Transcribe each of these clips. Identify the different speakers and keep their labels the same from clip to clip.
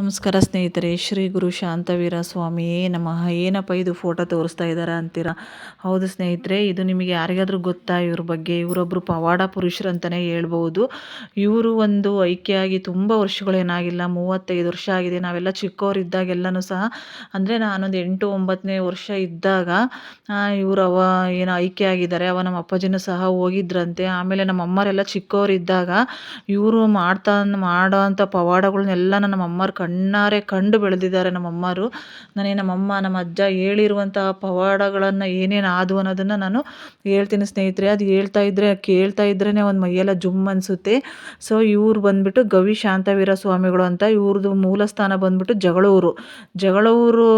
Speaker 1: ನಮಸ್ಕಾರ ಸ್ನೇಹಿತರೆ, ಶ್ರೀ ಗುರು ಶಾಂತವೀರ ಸ್ವಾಮಿ ನಮಃ. ಏನಪ್ಪ ಇದು ಫೋಟೋ ತೋರಿಸ್ತಾ ಇದ್ದಾರೆ ಅಂತೀರಾ? ಹೌದು ಸ್ನೇಹಿತರೆ, ಇದು ನಿಮಗೆ ಯಾರಿಗಾದರೂ ಗೊತ್ತಾ? ಇವ್ರ ಬಗ್ಗೆ ಇವರೊಬ್ಬರು ಪವಾಡ ಪುರುಷರು ಅಂತಲೇ ಹೇಳ್ಬೋದು. ಇವರು ಒಂದು ಐಕ್ಯಾಗಿ ತುಂಬ ವರ್ಷಗಳೇನಾಗಿಲ್ಲ ಮೂವತ್ತೈದು ವರ್ಷ ಆಗಿದೆ. ನಾವೆಲ್ಲ ಚಿಕ್ಕವರಿದ್ದಾಗೆಲ್ಲನೂ ಸಹ, ಅಂದರೆ ನಾನೊಂದು ಎಂಟು ಒಂಬತ್ತನೇ ವರ್ಷ ಇದ್ದಾಗ ಇವರು ಅವ ಏನೋ ಐಕ್ಯ ಆಗಿದ್ದಾರೆ, ಅವ ನಮ್ಮ ಅಪ್ಪಾಜಿನೂ ಸಹ ಹೋಗಿದ್ರಂತೆ. ಆಮೇಲೆ ನಮ್ಮ ಅಮ್ಮರೆಲ್ಲ ಚಿಕ್ಕವರಿದ್ದಾಗ, ಇವರು ಮಾಡ್ತಾ, ಮಾಡೋ ಅಂಥ ಪವಾಡಗಳನ್ನೆಲ್ಲ ನಮ್ಮ ಅಮ್ಮರು ಕಣ್ಣಾರೆ ಕಂಡು ಬೆಳೆದಿದ್ದಾರೆ ನಮ್ಮ ಅಮ್ಮರು ನನಗೆ ನಮ್ಮ ಅಮ್ಮ ನಮ್ಮ ಅಜ್ಜ ಹೇಳಿರುವಂತಹ ಪವಾಡಗಳನ್ನು ಏನೇನು ಆದವು ಅನ್ನೋದನ್ನು ನಾನು ಹೇಳ್ತೀನಿ ಸ್ನೇಹಿತರೆ. ಅದು ಹೇಳ್ತಾ ಇದ್ದರೆ ಕೇಳ್ತಾ ಇದ್ರೇ ಒಂದು ಮೈಯೆಲ್ಲ ಜುಮ್ ಅನಿಸುತ್ತೆ. ಸೊ ಇವ್ರು ಬಂದ್ಬಿಟ್ಟು ಗವಿ ಶಾಂತವೀರ ಸ್ವಾಮಿಗಳು ಅಂತ ಇವ್ರದ್ದು ಮೂಲ ಸ್ಥಾನ ಬಂದ್ಬಿಟ್ಟು ಜಗಳೂರು. ಜಗಳೂರು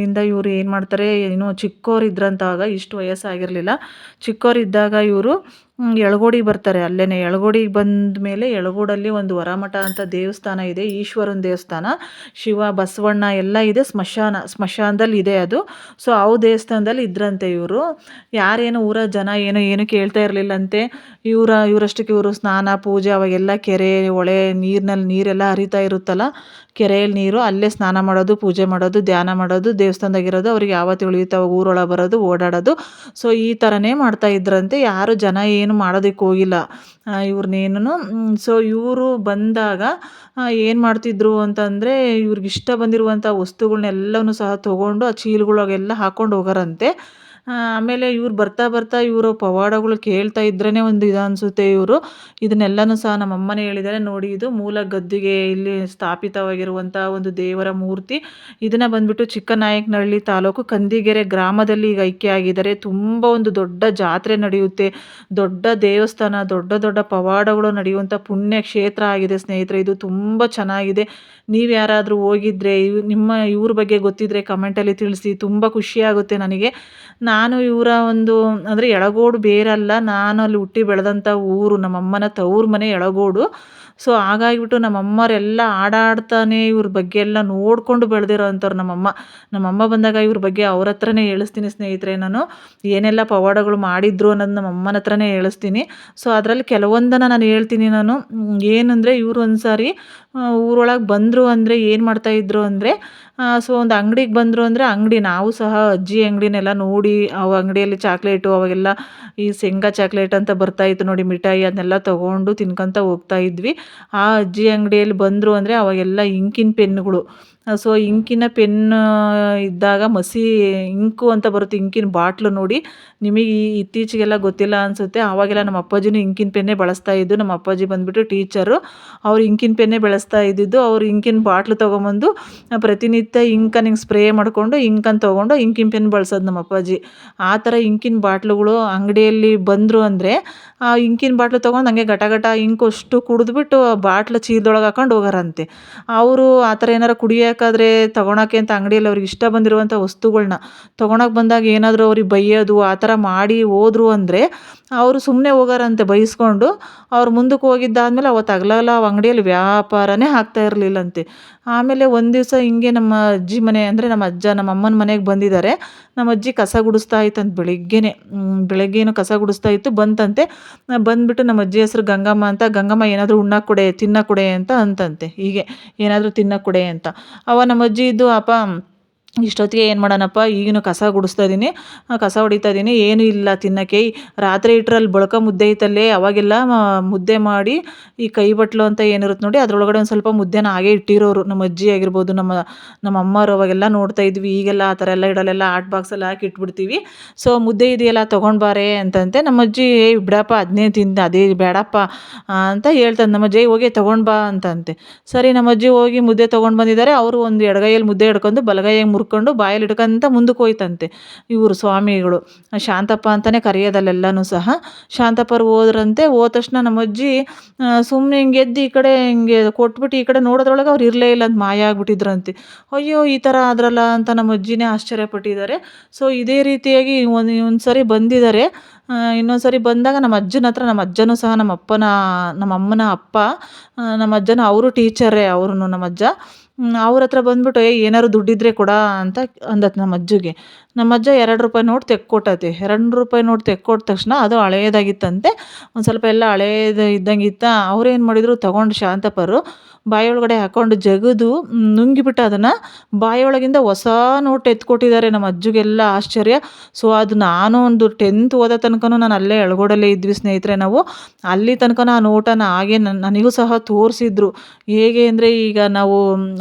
Speaker 1: ನಿಂದ ಇವರು ಏನು ಮಾಡ್ತಾರೆ ಇನ್ನೂ ಚಿಕ್ಕವರಿದ್ರಂತಾಗ ಇಷ್ಟು ವಯಸ್ಸಾಗಿರಲಿಲ್ಲ. ಚಿಕ್ಕವರಿದ್ದಾಗ ಇವರು ಎಳಗೋಡಿಗೆ ಬರ್ತಾರೆ. ಅಲ್ಲೇ ಎಳಗೋಡಿಗೆ ಬಂದ ಮೇಲೆ ಎಳಗೋಡಲ್ಲಿ ಒಂದು ವರಮಠ ಅಂತ ದೇವಸ್ಥಾನ ಇದೆ, ಈಶ್ವರನ ದೇವಸ್ಥಾನ. ಶಿವ, ಬಸವಣ್ಣ ಎಲ್ಲ ಇದೆ, ಸ್ಮಶಾನ, ಸ್ಮಶಾನದಲ್ಲಿ ಇದೆ ಅದು. ಸೊ ಅವು ದೇವಸ್ಥಾನದಲ್ಲಿ ಇದ್ರಂತೆ ಇವರು. ಯಾರೇನು ಊರ ಜನ ಏನು ಏನು ಕೇಳ್ತಾ ಇರಲಿಲ್ಲಂತೆ. ಇವರ, ಇವರಷ್ಟಕ್ಕೆ ಇವರು ಸ್ನಾನ, ಪೂಜೆ, ಅವಾಗೆಲ್ಲ ಕೆರೆ ಹೊಳೆ ನೀರಿನಲ್ಲಿ ನೀರೆಲ್ಲ ಹರಿತಾ ಇರುತ್ತಲ್ಲ? ಕೆರೆಯಲ್ಲಿ ನೀರು, ಅಲ್ಲೇ ಸ್ನಾನ ಮಾಡೋದು, ಪೂಜೆ ಮಾಡೋದು, ಧ್ಯಾನ ಮಾಡೋದು, ದೇವಸ್ಥಾನದಾಗಿರೋದು, ಅವ್ರಿಗೆ ಯಾವತ್ತು ಉಳಿಯುತ್ತೆ ಅವಾಗ ಊರೊಳಗೆ ಬರೋದು, ಓಡಾಡೋದು. ಸೊ ಈ ಥರನೇ ಮಾಡ್ತಾ ಇದ್ರಂತೆ. ಯಾರು ಜನ ಏನು ಮಾಡೋದಕ್ಕೆ ಹೋಗಿಲ್ಲ. ಇವ್ರನ್ನೇನು ಸೊ ಇವರು ಬಂದಾಗ ಏನು ಮಾಡ್ತಿದ್ರು ಅಂತಂದರೆ ಇವ್ರಿಗಿಷ್ಟ ಬಂದಿರುವಂಥ ವಸ್ತುಗಳ್ನೆಲ್ಲವೂ ಸಹ ತೊಗೊಂಡು ಆ ಚೀಲಗಳಿಗೆಲ್ಲ ಹಾಕ್ಕೊಂಡು ಹೋಗೋರಂತೆ. ಆಮೇಲೆ ಇವ್ರು ಬರ್ತಾ ಬರ್ತಾ ಇವರು ಪವಾಡಗಳು ಕೇಳ್ತಾ ಇದ್ರೇ ಒಂದು ಇದು ಅನಿಸುತ್ತೆ ಇವರು. ಇದನ್ನೆಲ್ಲನೂ ಸಹ ನಮ್ಮ ಅಮ್ಮನೇ ಹೇಳಿದ್ದಾರೆ ನೋಡಿ, ಇದು ಮೂಲ ಗದ್ದಿಗೆ ಇಲ್ಲಿ ಸ್ಥಾಪಿತವಾಗಿರುವಂಥ ಒಂದು ದೇವರ ಮೂರ್ತಿ. ಇದನ್ನು ಬಂದ್ಬಿಟ್ಟು ಚಿಕ್ಕನಾಯಕನಹಳ್ಳಿ ತಾಲೂಕು ಕಂದಿಗೆರೆ ಗ್ರಾಮದಲ್ಲಿ ಈಗ ಐಕ್ಯ ಆಗಿದ್ದಾರೆ. ತುಂಬ ಒಂದು ದೊಡ್ಡ ಜಾತ್ರೆ ನಡೆಯುತ್ತೆ. ದೊಡ್ಡ ದೇವಸ್ಥಾನ, ದೊಡ್ಡ ದೊಡ್ಡ ಪವಾಡಗಳು ನಡೆಯುವಂಥ ಪುಣ್ಯ ಕ್ಷೇತ್ರ ಆಗಿದೆ ಸ್ನೇಹಿತರೆ. ಇದು ತುಂಬ ಚೆನ್ನಾಗಿದೆ. ನೀವು ಯಾರಾದರೂ ಹೋಗಿದ್ರೆ ನಿಮ್ಮ ಇವ್ರ ಬಗ್ಗೆ ಗೊತ್ತಿದ್ರೆ ಕಮೆಂಟಲ್ಲಿ ತಿಳಿಸಿ. ತುಂಬ ಖುಷಿಯಾಗುತ್ತೆ ನನಗೆ. ನಾನು ಇವರ ಒಂದು, ಅಂದರೆ ಎಳಗೋಡು ಬೇರಲ್ಲ ನಾನು ಅಲ್ಲಿ ಹುಟ್ಟಿ ಬೆಳೆದಂಥ ಊರು, ನಮ್ಮಮ್ಮನ ತವ್ರ ಮನೆ ಎಳಗೋಡು. ಸೊ ಹಾಗಾಗಿಬಿಟ್ಟು ನಮ್ಮಮ್ಮರೆಲ್ಲ ಆಡಾಡ್ತಾನೆ ಇವ್ರ ಬಗ್ಗೆ ಎಲ್ಲ ನೋಡಿಕೊಂಡು ಬೆಳೆದಿರೋ ಅಂಥವ್ರು ನಮ್ಮಮ್ಮ. ನಮ್ಮಮ್ಮ ಬಂದಾಗ ಇವ್ರ ಬಗ್ಗೆ ಅವ್ರ ಹತ್ರನೇ ಹೇಳಿಸ್ತೀನಿ ಸ್ನೇಹಿತರೆ ನಾನು. ಏನೆಲ್ಲ ಪವಾಡಗಳು ಮಾಡಿದ್ರು ಅನ್ನೋದು ನಮ್ಮ ಅಮ್ಮನ ಹತ್ರನೇ ಹೇಳಿಸ್ತೀನಿ. ಸೊ ಅದರಲ್ಲಿ ಕೆಲವೊಂದನ್ನು ನಾನು ಹೇಳ್ತೀನಿ ನಾನು. ಏನಂದರೆ ಇವರು ಒಂದು ಸಾರಿ ಊರೊಳಗೆ ಬಂದರು ಅಂದರೆ ಏನು ಮಾಡ್ತಾಯಿದ್ರು ಅಂದರೆ ಸೊ ಒಂದು ಅಂಗಡಿಗೆ ಬಂದರು ಅಂದರೆ ಅಂಗಡಿ, ನಾವು ಸಹ ಅಜ್ಜಿ ಅಂಗಡಿನೆಲ್ಲ ನೋಡಿ ಅವ ಅಂಗಡಿಯಲ್ಲಿ ಚಾಕ್ಲೇಟು, ಅವಾಗೆಲ್ಲ ಈ ಶೇಂಗಾ ಚಾಕ್ಲೇಟ್ ಅಂತ ಬರ್ತಾಯಿತ್ತು ನೋಡಿ ಮಿಠಾಯಿ ಅದನ್ನೆಲ್ಲ ತೊಗೊಂಡು ತಿನ್ಕೊತ ಹೋಗ್ತಾ ಇದ್ವಿ. ಆ ಅಜ್ಜಿ ಅಂಗಡಿಯಲ್ಲಿ ಬಂದರು ಅಂದರೆ ಅವಾಗೆಲ್ಲ ಇಂಕಿನ ಪೆನ್ನುಗಳು. ಸೊ ಇಂಕಿನ ಪೆನ್ ಇದ್ದಾಗ ಮಸಿ ಇಂಕು ಅಂತ ಬರುತ್ತೆ, ಇಂಕಿನ ಬಾಟ್ಲು ನೋಡಿ. ನಿಮಗೆ ಈ ಇತ್ತೀಚೆಗೆಲ್ಲ ಗೊತ್ತಿಲ್ಲ ಅನಿಸುತ್ತೆ. ಆವಾಗೆಲ್ಲ ನಮ್ಮ ಅಪ್ಪಾಜಿನೂ ಇಂಕಿನ ಪೆನ್ನೇ ಬಳಸ್ತಾ ಇದ್ದು, ನಮ್ಮ ಅಪ್ಪಾಜಿ ಬಂದುಬಿಟ್ಟು ಟೀಚರು, ಅವ್ರು ಇಂಕಿನ ಪೆನ್ನೇ ಬೆಳೆಸ್ತಾ ಇದ್ದಿದ್ದು, ಅವ್ರು ಇಂಕಿನ ಬಾಟ್ಲು ತೊಗೊಂಬಂದು ಪ್ರತಿನಿತ್ಯ ಇಂಕನ್ನು ಹಿಂಗೆ ಸ್ಪ್ರೇ ಮಾಡಿಕೊಂಡು, ಇಂಕನ್ನು ತೊಗೊಂಡು ಇಂಕಿನ ಪೆನ್ ಬಳಸೋದು ನಮ್ಮ ಅಪ್ಪಾಜಿ. ಆ ಥರ ಇಂಕಿನ ಬಾಟ್ಲುಗಳು ಅಂಗಡಿಯಲ್ಲಿ ಬಂದರು ಅಂದರೆ, ಆ ಇಂಕಿನ ಬಾಟ್ಲು ತೊಗೊಂಡು ಹಂಗೆ ಘಟ ಘಟ ಇಂಕು ಅಷ್ಟು ಕುಡಿದ್ಬಿಟ್ಟು ಬಾಟ್ಲು ಚೀಲದೊಳಗೆ ಹಾಕೊಂಡು ಹೋಗಾರಂತೆ. ಅವರು ಆ ಥರ ಏನಾರು ಕುಡಿಯೋಕ್ಕಾದ್ರೆ ತೊಗೊಳಕ್ಕೆ ಅಂತ ಅಂಗಡಿಯಲ್ಲಿ ಅವ್ರಿಗೆ ಇಷ್ಟ ಬಂದಿರುವಂಥ ವಸ್ತುಗಳನ್ನ ತೊಗೊಳಕ್ಕೆ ಬಂದಾಗ ಏನಾದರೂ ಅವ್ರಿಗೆ ಬೈಯೋದು, ಆ ಥರ ಮಾಡಿ ಹೋದ್ರು ಅಂದರೆ ಅವರು ಸುಮ್ಮನೆ ಹೋಗಾರಂತೆ ಬೈಸ್ಕೊಂಡು. ಅವ್ರು ಮುಂದಕ್ಕೆ ಹೋಗಿದ್ದಾದ್ಮೇಲೆ ಅವತ್ತು ಹಗಲೆಲ್ಲ ಆ ಅಂಗಡಿಯಲ್ಲಿ ವ್ಯಾಪಾರನೇ ಆಗ್ತಾ ಇರಲಿಲ್ಲಂತೆ. ಆಮೇಲೆ ಒಂದು ದಿವಸ ಹಿಂಗೆ ನಮ್ಮ ಅಜ್ಜಿ ಮನೆ ಅಂದರೆ ನಮ್ಮ ಅಜ್ಜ, ನಮ್ಮ ಅಮ್ಮನ ಮನೆಗೆ ಬಂದಿದ್ದಾರೆ. ನಮ್ಮ ಅಜ್ಜಿ ಕಸ ಗುಡಿಸ್ತಾ ಇತ್ತಂತ ಬೆಳಿಗ್ಗೆನೇ. ಬೆಳಗ್ಗೆನು ಕಸ ಗುಡಿಸ್ತಾ ಇತ್ತು, ಬಂತಂತೆ. ಬಂದ್ಬಿಟ್ಟು ನಮ್ಮ ಅಜ್ಜಿ ಹೆಸರು ಗಂಗಮ್ಮ ಅಂತ, ಗಂಗಮ್ಮ, ಏನಾದರೂ ಉಣ್ಣಕ್ಕೆ ಕೊಡೆ, ತಿನ್ನ ಕೊಡೆ ಅಂತ ಅಂತಂತೆ. ಹೀಗೆ, ಏನಾದರೂ ತಿನ್ನ ಕೊಡೆ ಅಂತ. ಅವ ನಮ್ಮ ಅಜ್ಜಿ ಇದ್ದು ಅಪ್ಪ ಇಷ್ಟೊತ್ತಿಗೆ ಏನು ಮಾಡೋಣಪ್ಪ? ಈಗಿನ ಕಸ ಗುಡಿಸ್ತಾ ಇದ್ದೀನಿ ಕಸ ಹೊಡಿತಾ ಇದ್ದೀನಿ ಏನೂ ಇಲ್ಲ ತಿನ್ನೋಕ್ಕೆ. ರಾತ್ರಿ ಇಟ್ರಲ್ಲಿ ಬಳಕ ಮುದ್ದೆ ಐತಲ್ಲೇ, ಅವಾಗೆಲ್ಲ ಮುದ್ದೆ ಮಾಡಿ ಈ ಕೈ ಬಟ್ಲು ಅಂತ ಏನಿರುತ್ತೆ ನೋಡಿ, ಅದರೊಳಗಡೆ ಒಂದು ಸ್ವಲ್ಪ ಮುದ್ದೆನ ಹಾಗೆ ಇಟ್ಟಿರೋರು. ನಮ್ಮ ಅಜ್ಜಿ ಆಗಿರ್ಬೋದು, ನಮ್ಮ ನಮ್ಮ ಅಮ್ಮರು ಅವಾಗೆಲ್ಲ ನೋಡ್ತಾ ಇದ್ವಿ. ಈಗೆಲ್ಲ ಆ ಥರ ಎಲ್ಲ ಇಡಲೆಲ್ಲ ಆಟ್ ಬಾಕ್ಸಲ್ಲಿ ಹಾಕಿ ಇಟ್ಬಿಡ್ತೀವಿ. ಸೊ, ಮುದ್ದೆ ಇದೆಯಲ್ಲ ತೊಗೊಂಡ್ಬಾರೆ ಅಂತಂತೆ. ನಮ್ಮ ಅಜ್ಜಿ ಬಿಡಪ್ಪ ಅದನ್ನೇ ತಿಂದ, ಅದೇ ಬೇಡಪ್ಪ ಅಂತ ಹೇಳ್ತಂದು. ನಮ್ಮ ಅಜ್ಜಿ ಹೋಗಿ ತೊಗೊಂಡು ಬಾ, ಅಂತಂತೆ. ಸರಿ, ನಮ್ಮ ಅಜ್ಜಿ ಹೋಗಿ ಮುದ್ದೆ ತೊಗೊಂಡು ಬಂದಿದ್ದಾರೆ. ಅವರು ಒಂದು ಎಡಗೈಯಲ್ಲಿ ಮುದ್ದೆ ಹಿಡ್ಕೊಂಡು, ಬಲಗೈಯಾಗಿ ಮುರ್ ಹುರ್ಕೊಂಡು ಬಾಯಲ್ಲಿ ಹಿಡ್ಕೊಂತ ಮುಂದಕ್ಕೆ ಹೋಯ್ತಂತೆ. ಇವರು ಸ್ವಾಮಿಗಳು. ಶಾಂತಪ್ಪ ಅಂತಲೇ ಕರೆಯೋದಲ್ಲೆಲ್ಲನೂ ಸಹ. ಶಾಂತಪ್ಪರು ಹೋದ್ರಂತೆ, ಹೋದ ತಕ್ಷಣ ನಮ್ಮ ಅಜ್ಜಿ ಸುಮ್ಮನೆ ಹಿಂಗೆ ಎದ್ದು ಈ ಕಡೆ ಹಿಂಗೆ ಕೊಟ್ಬಿಟ್ಟು ಈ ಕಡೆ ನೋಡೋದ್ರೊಳಗೆ ಅವ್ರು ಇರಲೇ ಇಲ್ಲ ಅಂತ ಮಾಯ ಆಗಿಬಿಟ್ಟಿದ್ರಂತೆ. ಅಯ್ಯೋ, ಈ ಥರ ಆದ್ರಲ್ಲ ಅಂತ ನಮ್ಮ ಅಜ್ಜಿನೇ ಆಶ್ಚರ್ಯಪಟ್ಟಿದ್ದಾರೆ. ಸೊ, ಇದೇ ರೀತಿಯಾಗಿ ಒಂದು ಒಂದು ಸರಿ ಬಂದಿದ್ದಾರೆ. ಇನ್ನೊಂದು ಸರಿ ಬಂದಾಗ ನಮ್ಮ ಅಜ್ಜನ ಹತ್ರ, ನಮ್ಮ ಅಜ್ಜನೂ ಸಹ ನಮ್ಮ ಅಪ್ಪನ, ನಮ್ಮ ಅಮ್ಮನ ಅಪ್ಪ ನಮ್ಮ ಅಜ್ಜನ ಅವರು ಟೀಚರೇ ಅವರು ನಮ್ಮ ಅಜ್ಜ. ಅವ್ರ ಹತ್ರ ಬಂದ್ಬಿಟ್ಟು ಏನಾದ್ರು ದುಡ್ಡಿದ್ರೆ ಕೊಡ ಅಂತ ಅಂದತ್ ನಮ್ಮ ಅಜ್ಜಿಗೆ. ನಮ್ಮ ಅಜ್ಜ ಎರಡು ರೂಪಾಯಿ ನೋಟ್ ತೆಕ್ಕೊಟ್ಟತಿ. ಎರಡು ರೂಪಾಯಿ ನೋಟ್ ತೆಕ್ಕೊಟ್ಟ ತಕ್ಷಣ ಅದು ಹಳೇದಾಗಿತ್ತಂತೆ. ಒಂದು ಸ್ವಲ್ಪ ಎಲ್ಲ ಹಳೇದು ಇದ್ದಂಗೆ ಇತ್ತು. ಅವ್ರೇನು ಮಾಡಿದರು, ತಗೊಂಡು ಶಾಂತಪ್ಪರು ಬಾಯೊಳಗಡೆ ಹಾಕ್ಕೊಂಡು ಜಗಿದು ನುಂಗಿಬಿಟ್ಟು ಅದನ್ನು ಬಾಯೊಳಗಿಂದ ಹೊಸ ನೋಟ್ ಎತ್ಕೊಟ್ಟಿದ್ದಾರೆ ನಮ್ಮ ಅಜ್ಜಿಗೆಲ್ಲ ಆಶ್ಚರ್ಯ. ಸೊ ಅದು ನಾನು ಒಂದು ಟೆಂತ್ ಓದೋ ತನಕನೂ ನಾನು ಅಲ್ಲೇ ಎಳಗೋಡಲ್ಲೇ ಇದ್ವಿ ಸ್ನೇಹಿತರೆ ನಾವು. ಅಲ್ಲಿ ತನಕ ಆ ನೋಟನ ಹಾಗೆ ನನಗೂ ಸಹ ತೋರಿಸಿದ್ರು. ಹೇಗೆ ಅಂದರೆ ಈಗ ನಾವು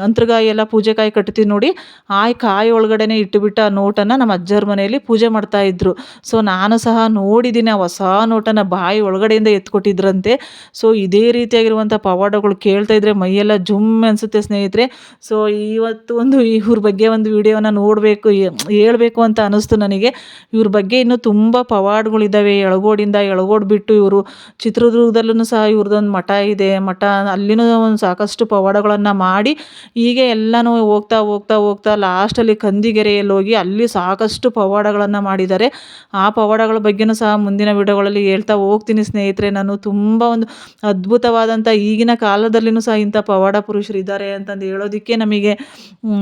Speaker 1: ಅಂತರ್ಗಾಯಿ ಎಲ್ಲ ಪೂಜೆ ಕಾಯಿ ಕಟ್ತೀವಿ ನೋಡಿ ಆ ಕಾಯಿ ಒಳಗಡೆನೆ ಇಟ್ಟುಬಿಟ್ಟು ಆ ನೋಟನ್ನು ನಮ್ಮ ಅಜ್ಜರ ಮನೆಯಲ್ಲಿ ಪೂಜೆ ಮಾಡ್ತಾಯಿದ್ರು ಸೊ ನಾನು ಸಹ ನೋಡಿದ್ದೀನಿ ಆ ಹೊಸ ನೋಟನ ಬಾಯಿ ಒಳಗಡೆಯಿಂದ ಎತ್ಕೊಟ್ಟಿದ್ರಂತೆ. ಸೊ ಇದೇ ರೀತಿಯಾಗಿರುವಂಥ ಪವಾಡಗಳು ಕೇಳ್ತಾ ಇದ್ರೆ ಮೈಯೆಲ್ಲ ಜುಮ್ ಅನಿಸುತ್ತೆ ಸ್ನೇಹಿತರೆ. ಸೊ ಇವತ್ತು ಒಂದು ಇವ್ರ ಬಗ್ಗೆ ಒಂದು ವಿಡಿಯೋನ ನೋಡಬೇಕು ಹೇಳಬೇಕು ಅಂತ ಅನ್ನಿಸ್ತು ನನಗೆ. ಇವ್ರ ಬಗ್ಗೆ ಇನ್ನೂ ತುಂಬ ಪವಾಡಗಳಿದ್ದಾವೆ ಎಳಗೋಡಿಂದ ಎಳಗೋಡ್ ಬಿಟ್ಟು ಇವರು ಚಿತ್ರದುರ್ಗದಲ್ಲೂ ಸಹ ಇವ್ರದ್ದೊಂದು ಮಠ ಇದೆ. ಮಠ ಅಲ್ಲಿನೂ ಒಂದು ಸಾಕಷ್ಟು ಪವಾಡಗಳನ್ನು ಮಾಡಿ ಹೀಗೆ ಎಲ್ಲನೂ ಹೋಗ್ತಾ ಹೋಗ್ತಾ ಹೋಗ್ತಾ ಲಾಸ್ಟಲ್ಲಿ ಕಂದಿಗೆರೆಯಲ್ಲಿ ಹೋಗಿ ಅಲ್ಲಿ ಸಾಕಷ್ಟು ಪವಾಡಗಳನ್ನು ಮಾಡಿದ್ದಾರೆ. ಆ ಪವಾಡಗಳ ಬಗ್ಗೆಯೂ ಸಹ ಮುಂದಿನ ವಿಡಿಯೋಗಳಲ್ಲಿ ಹೇಳ್ತಾ ಹೋಗ್ತೀನಿ ಸ್ನೇಹಿತರೆ. ನಾನು ತುಂಬ ಒಂದು ಅದ್ಭುತವಾದಂಥ ಈಗಿನ ಕಾಲದಲ್ಲಿಯೂ ಸಹ ಇಂಥ ಪವಾಡ ಪುರುಷರು ಇದ್ದಾರೆ ಅಂತಂದು ಹೇಳೋದಕ್ಕೆ ನಮಗೆ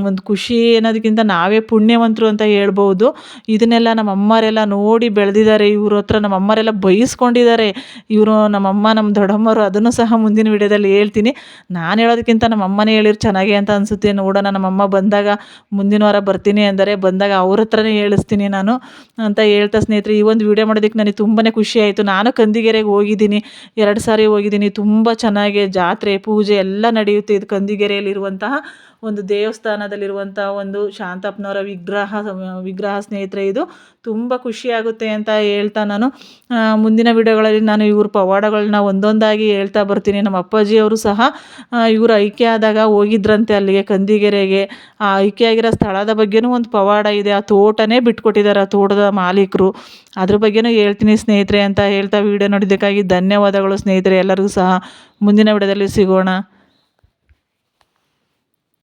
Speaker 1: ಒಂದು ಖುಷಿ ಅನ್ನೋದಕ್ಕಿಂತ ನಾವೇ ಪುಣ್ಯವಂತರು ಅಂತ ಹೇಳ್ಬೋದು. ಇದನ್ನೆಲ್ಲ ನಮ್ಮ ಅಮ್ಮರೆಲ್ಲ ನೋಡಿ ಬೆಳೆದಿದ್ದಾರೆ. ಇವ್ರ ಹತ್ರ ನಮ್ಮ ಅಮ್ಮರೆಲ್ಲ ಬೈಸ್ಕೊಂಡಿದ್ದಾರೆ. ಇವರು ನಮ್ಮಮ್ಮ, ನಮ್ಮ ದೊಡ್ಡಮ್ಮರು ಅದನ್ನು ಸಹ ಮುಂದಿನ ವಿಡಿಯೋದಲ್ಲಿ ಹೇಳ್ತೀನಿ. ನಾನು ಹೇಳೋದಕ್ಕಿಂತ ನಮ್ಮ ಅಮ್ಮನೇ ಹೇಳಿರು ಚೆನ್ನಾಗಿ ಅಂತ ಅನಿಸುತ್ತೆ. ನೋಡೋಣ, ನಮ್ಮಮ್ಮ ಬಂದಾಗ ಮುಂದಿನ ವಾರ ಬರ್ತೀನಿ ಅಂದರೆ ಬಂದಾಗ ಅವ್ರ ಹೇಳಿಸ್ತೀನಿ ನಾನು ಅಂತ ಹೇಳ್ತಾ ಸ್ನೇಹಿತರೆ, ಈ ಒಂದು ವಿಡಿಯೋ ಮಾಡೋದಕ್ಕೆ ನನಗೆ ತುಂಬಾ ಖುಷಿ ಆಯಿತು. ನಾನು ಕಂದಿಗೆರೆಗೆ ಹೋಗಿದ್ದೀನಿ, ಎರಡು ಸಾರಿ ಹೋಗಿದ್ದೀನಿ. ತುಂಬ ಚೆನ್ನಾಗಿ ಜಾತ್ರೆ, ಪೂಜೆ ಎಲ್ಲ ನಡೆಯುತ್ತೆ ಇದು ಕಂದಿಗೆರೆಯಲ್ಲಿರುವಂತಹ ಒಂದು ದೇವಸ್ಥಾನದಲ್ಲಿರುವಂಥ ಒಂದು ಶಾಂತಪ್ಪನವರ ವಿಗ್ರಹ ವಿಗ್ರಹ ಸ್ನೇಹಿತರೆ, ಇದು ತುಂಬ ಖುಷಿಯಾಗುತ್ತೆ ಅಂತ ಹೇಳ್ತಾ ನಾನು. ಮುಂದಿನ ವಿಡಿಯೋಗಳಲ್ಲಿ ನಾನು ಇವ್ರ ಪವಾಡಗಳನ್ನ ಒಂದೊಂದಾಗಿ ಹೇಳ್ತಾ ಬರ್ತೀನಿ. ನಮ್ಮ ಅಪ್ಪಾಜಿಯವರು ಸಹ ಇವರು ಐಕ್ಯ ಆದಾಗ ಹೋಗಿದ್ರಂತೆ ಅಲ್ಲಿಗೆ ಕಂದಿಗೆರೆಗೆ. ಆ ಐಕ್ಯ ಆಗಿರೋ ಸ್ಥಳದ ಬಗ್ಗೆನೂ ಒಂದು ಪವಾಡ ಇದೆ. ಆ ತೋಟನೇ ಬಿಟ್ಕೊಟ್ಟಿದ್ದಾರೆ ಆ ತೋಟದ ಮಾಲೀಕರು. ಅದ್ರ ಬಗ್ಗೆನೂ ಹೇಳ್ತೀನಿ ಸ್ನೇಹಿತರೆ ಅಂತ ಹೇಳ್ತಾ ವಿಡಿಯೋ ನೋಡಿದ್ದಕ್ಕಾಗಿ ಧನ್ಯವಾದಗಳು ಸ್ನೇಹಿತರೆ. ಎಲ್ಲರಿಗೂ ಸಹ ಮುಂದಿನ ವಿಡಿಯೋದಲ್ಲಿ ಸಿಗೋಣ.